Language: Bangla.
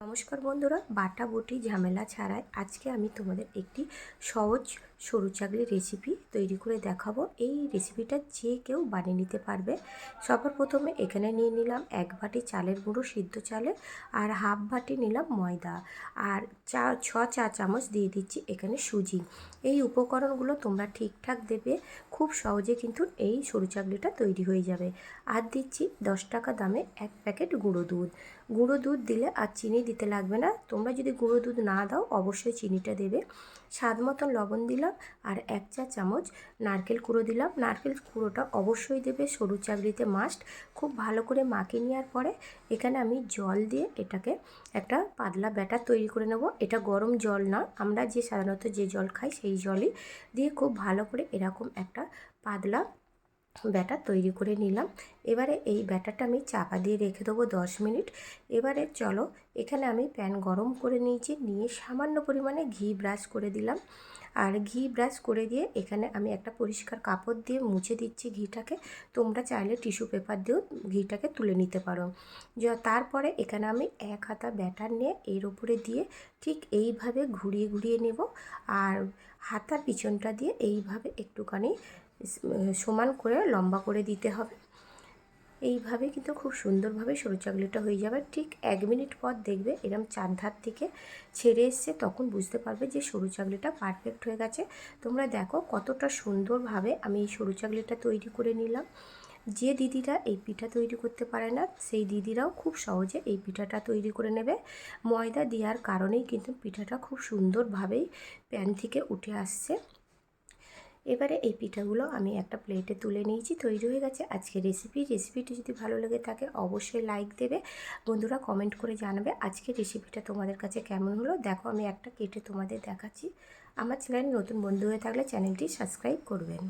নমস্কার বন্ধুরা, বাটা বটি ঝামেলা ছাড়াই আজকে আমি তোমাদের একটি সহজ সরু চাকলির রেসিপি তৈরি করে দেখাবো। এই রেসিপিটা যে কেউ বানিয়ে নিতে পারবে। সবার প্রথমে এখানে নিয়ে নিলাম এক বাটি চালের গুঁড়ো সিদ্ধ চালে আর হাফ বাটি নিলাম ময়দা। আর চা, ছ চা চামচ দিয়ে দিচ্ছি এখানে সুজি। এই উপকরণগুলো তোমরা ঠিকঠাক দেবে, খুব সহজে কিন্তু এই সরু চাকলিটা তৈরি হয়ে যাবে। আর দিচ্ছি দশ টাকা দামে এক প্যাকেট গুঁড়ো দুধ। গুঁড়ো দুধ দিলে আর চিনি দিতে লাগবে না। তোমরা যদি গুঁড়ো দুধ না দাও, অবশ্যই চিনিটা দেবে। স্বাদ মতন লবণ দিলাম আর এক চা চামচ নারকেল কুড়ো দিলাম। নারকেল কুড়োটা অবশ্যই দেবে, সরু চাকরিতে মাস্ট খুব ভালো করে মাখিয়ে নেওয়ার পরে এখানে আমি জল দিয়ে এটাকে একটা পাতলা ব্যাটার তৈরি করে নেব। এটা গরম জল না, আমরা যে সাধারণত যে জল খাই সেই জলই। দিয়ে খুব ভালো করে এরকম একটা পাতলা ব্যাটার তৈরি করে নিলাম। এবারে এই ব্যাটারটা আমি চাপা দিয়ে রেখে দেবো দশ মিনিট। এবারে চলো, এখানে আমি প্যান গরম করে নিয়েছি, নিয়ে সামান্য পরিমাণে ঘি ব্রাশ করে দিলাম। আর ঘি ব্রাশ করে দিয়ে এখানে আমি একটা পরিষ্কার কাপড় দিয়ে মুছে দিচ্ছি ঘিটাকে। তোমরা চাইলে টিস্যু পেপার দিয়েও ঘিটাকে তুলে নিতে পারো। তারপরে এখানে আমি এক হাতা ব্যাটার নিয়ে এর উপরে দিয়ে ঠিক এইভাবে ঘুরিয়ে ঘুরিয়ে নেব। আর হাতার পিছনটা দিয়ে এইভাবে একটুখানি সমান করে, লম্বা করে দিতে হবে। এইভাবে কিন্তু খুব সুন্দরভাবে সরু চাকলিটা হয়ে যাবে। ঠিক এক মিনিট পর দেখবে এরম চার ধার থেকে ছেড়ে এসছে, তখন বুঝতে পারবে যে সরু চাকলিটা পারফেক্ট হয়ে গেছে। তোমরা দেখো কতটা সুন্দরভাবে আমি এই সরু চাকলিটা তৈরি করে নিলাম। যে দিদিরা এই পিঠা তৈরি করতে পারে না, সেই দিদিরাও খুব সহজে এই পিঠাটা তৈরি করে নেবে। ময়দা দেওয়ার কারণেই কিন্তু পিঠাটা খুব সুন্দরভাবেই প্যান থেকে উঠে আসছে। এবারে এই পিঠাগুলো আমি একটা প্লেটে তুলে নিয়েছি, তৈরি হয়ে গেছে। আজকে রেসিপি রেসিপিটি যদি ভালো লেগে থাকে অবশ্যই লাইক দেবে। বন্ধুরা কমেন্ট করে জানাবে আজকে রেসিপিটা তোমাদের কাছে কেমন হলো। দেখো আমি একটা কেটে তোমাদের দেখাচ্ছি। আমার চ্যানেল নতুন বন্ধু হয়ে থাকলে চ্যানেলটি সাবস্ক্রাইব করবেন।